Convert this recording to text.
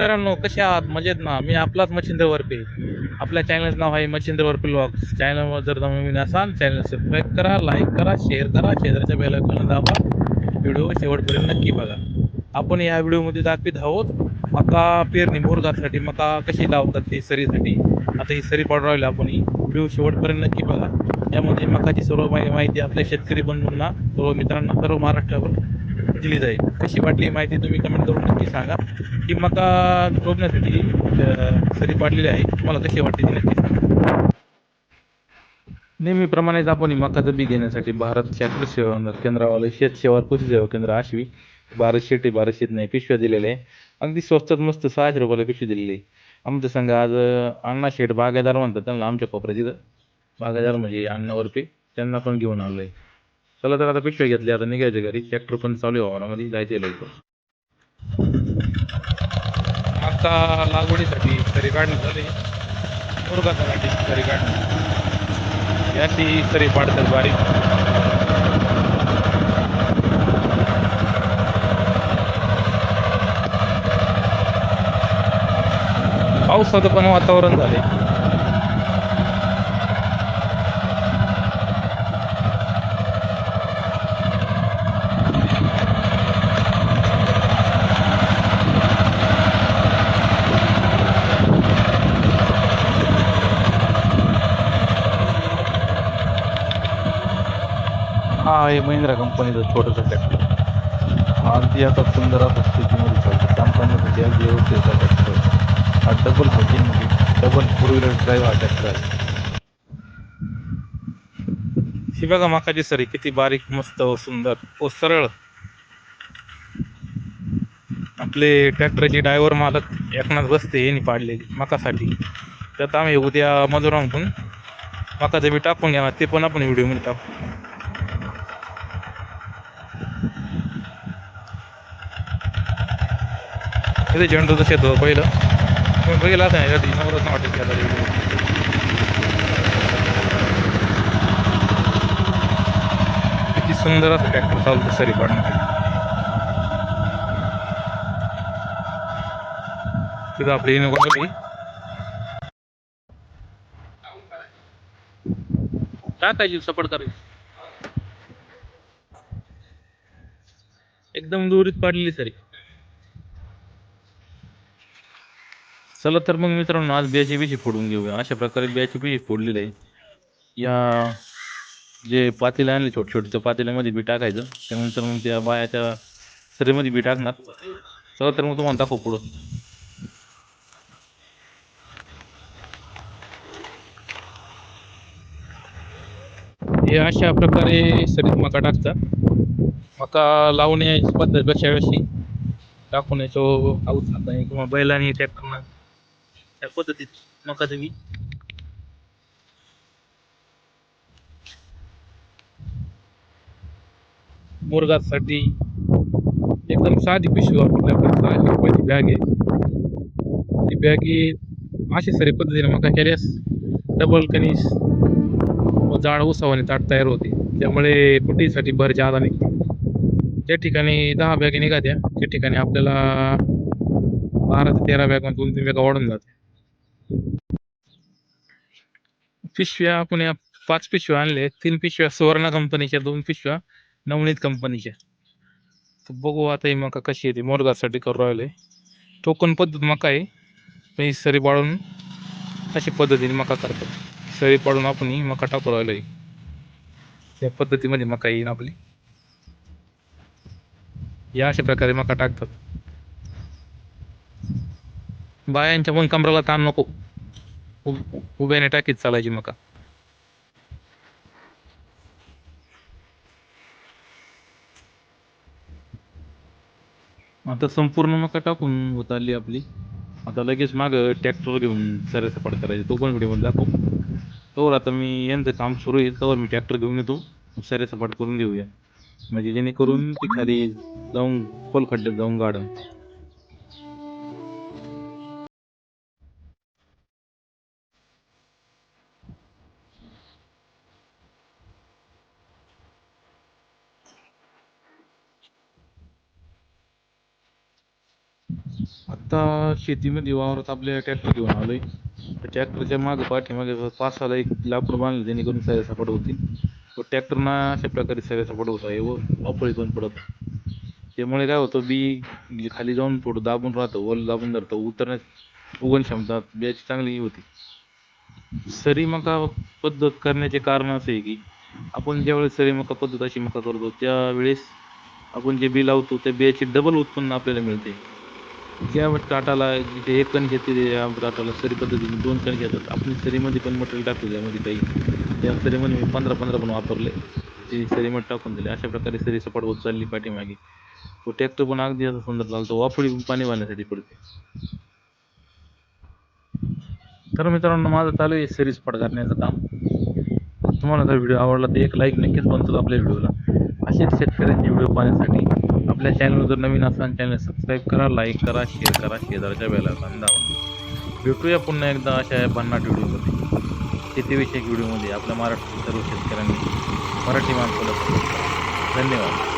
मित्रांनो कसे आहात मजेत ना मी आपलाच मच्छिंद्र वरपे. आपल्या चॅनलचं नाव आहे मच्छिंद्र वरपे ब्लॉग्स चॅनलवर जर नवीन असाल चॅनल सबस्क्राईब करा लाईक करा शेअर करा शेजारच्या बेल दाबा. व्हिडिओ शेवटपर्यंत नक्की बघा. आपण या व्हिडिओमध्ये दाखवित आहोत मका पेरणी मोरगासाठी मका कशी लावतात ते सरीसाठी. आता ही सरी पाडू राहिली आपण ही व्हिडिओ शेवटपर्यंत नक्की बघा. यामध्ये मकाची सर्व माहिती आपल्या शेतकरी बंधूंना सर्व मित्रांना सर्व महाराष्ट्रावर. दिली जाईल. कशी वाटली माहिती तुम्ही कमेंट करून नक्की सांगा. ही मका रोपण्यासाठी सरी पाडलेली आहे. तुम्हाला कशी वाटते ती नक्की सांगा. नेहमीप्रमाणेच आपण मकाचं बी घेण्यासाठी भारत शास्त्र सेवा केंद्रावाले शेत सेवा कृषी सेवा केंद्र आशवी भारत शेती भारत शेत नाही पिशव्या दिलेल्या आहे. अगदी स्वस्तात मस्त सहाशे रुपयाला पिशवी दिलेली आहे. आमचं संघ आज अण्णा शेठ बागायदार म्हणतात त्यांना आमच्या कोपऱ्यात तिथं बागायदार म्हणजे अण्णावरपे त्यांना पण घेऊन आलो आहे चला तर आता पिक्चर घेतली आता निघायचं घरी. ट्रॅक्टर पण चालू आहे वावरामध्ये जायचं लवकर. आता लागवडीसाठी सरी काढणं झाली. मुरगासाठी सरी काढणं. याची सरी पाडतात बारीक. पावसाचं पण वातावरण झाले हा आहे महिंद्रा कंपनीचा छोटासा ट्रॅक्टर अगदी आता सुंदर असं स्थितीमध्ये चालतो. कंपनीसाठी अगदी व्यवस्थित ट्रॅक्टर हा डबल मशीनमध्ये डबल फोर व्हीलर ड्राईव्ह हा ट्रॅक्टर आहे. ही बघा मकाची सरी किती बारीक मस्त व सुंदर व सरळ. आपले ट्रॅक्टरचे ड्रायव्हर मालक एकनाथ बसते यांनी पाडलेली मकासाठी. त्यात आम्ही उद्या मजुरांकडून मकाचं बी टाकून घ्या ते पण आपण व्हिडिओमध्ये टाकू. इथे झेंडूचं शेत होतं पहिलं. तुम्ही बघितलं असं नाही कधी नवरत्न वाटेल त्याला किती सुंदर असं ट्रॅक्टर चालतं सरी पाडण्यासाठी तिथं आपली इनोव्हा टाकायची सपोर्ट करायची एकदम दुरीत पाडलेली सरी. चला तर मग मित्रांनो आज बियाची पिशी फोडून घेऊया. अशा प्रकारे बियाची पिशी फोडलेली आहे. या जे पातेले आणले छोटे छोटे त्या पातेल्यामध्ये बी टाकायचं. त्यानंतर मग त्या बायाच्या सरीमध्ये बी टाकणार. चला तर मग तुम्हाला दाखव पुढं. हे अशा प्रकारे सरीत मका टाकतात. मका लावण्याची पद्धत कशा अशी टाकून याचो अवचात नाही किंवा बैलाने ट्रॅक्टरनं त्या पद्धतीत मका तुम्ही. मुरगासाठी एकदम साधी पिशवी आपण. सहाशे रुपयाची बॅग आहे. ती बॅग ही अशी सारी पद्धतीने मका केल्यास डबल कणीस व जाड उसावाने ताट तयार होते. त्यामुळे कुटीसाठी भर जादा निघते. त्या ठिकाणी दहा बॅग निघात्या त्या ठिकाणी आपल्याला बारा ते तेरा बॅग दोन तीन बॅगा वाढून जाते. पिशव्या आपण या पाच पिशव्या आणले. तीन पिशव्या सुवर्ण कंपनीच्या दोन पिशव्या नवनीत कंपनीच्या तर बघू आता ही मका कशी येते मोरगासाठी करू राहिले. टोकन पद्धत मका आहे. ही सरी पाडून अशी पद्धतीने मका करतात सरी पाडून आपण ही मका टाकू राहिलो आहे. त्या पद्धतीमध्ये मका येईन आपली. या अशा प्रकारे मका टाकतात. बायांच्या पण कमराला ताण नको. उभ्याने टाकीत चालायची मका. आता संपूर्ण मका टाकून होत आली आपली. आता लगेच माग ट्रॅक्टर घेऊन सऱ्या सपाट करायचे. तो पण व्हिडिओ दाखव. तोवर आता मी यांचं काम सुरू येईल तोवर मी ट्रॅक्टर घेऊन येतो. सऱ्या सपाट करून देऊया. म्हणजे जेणेकरून ती खाली जाऊन खोल खड्ड्यात जाऊन गाडून आत्ता शेतीमध्ये वावरात आपल्या ट्रॅक्टर घेऊन आलोय. आहे ट्रॅक्टरच्या मागं पाठीमागे पाच एक लाकूड बांधलं जेणेकरून सगळ्या सपाट होतील. व ट्रॅक्टरना अशा प्रकारे सगळ्या सपाट होत आहे व अपळी पण पडत त्यामुळे काय होतं बी म्हणजे खाली जाऊन थोडं दाबून राहतं वल दाबून धरतं उतरण्यास उगण क्षमता बियाची चांगली होती. सरी मका पद्धत करण्याचे कारण असे आहे की आपण ज्यावेळेस सरी मका पद्धत अशी मका करतो त्यावेळेस आपण जे बी लावतो त्या बियाचे डबल उत्पन्न आपल्याला मिळते. ज्या ताटाला जिथे एक कण घेते त्या टाटाला सरी पद्धतीने दोन कण घेतात. आपण सरीमध्ये पण मटेरियल टाकतो त्यामध्ये काही. त्या सरीमध्ये मी पंधरा पंधरा पण वापरले. ते सरीमध्ये टाकून दिले. अशा प्रकारे सरी सपाट होत चालली पाठीमागे. तो टॅक्टर पण अगदी असं सुंदर लागतो वापळी पाणी वाहण्यासाठी पडते. तर मित्रांनो माझं चालू आहे सरी सपाट करण्याचं काम. तुम्हाला जर व्हिडिओ आवडला तर एक लाईक नक्कीच बनतो आपल्या व्हिडिओला. असेच शेतकऱ्यांचे व्हिडिओ पाहण्यासाठी. आपल्या चॅनल जर नवीन असाल चॅनल सबस्क्राईब करा लाईक करा शेअर करा शेजारच्या बेला दावा भेटूया पुन्हा एकदा अशा भन्नाट व्हिडिओमध्ये शेतीविषयक व्हिडिओमध्ये आपल्या महाराष्ट्रातील सर्व शेतकऱ्यांनी मराठी माणसाला धन्यवाद.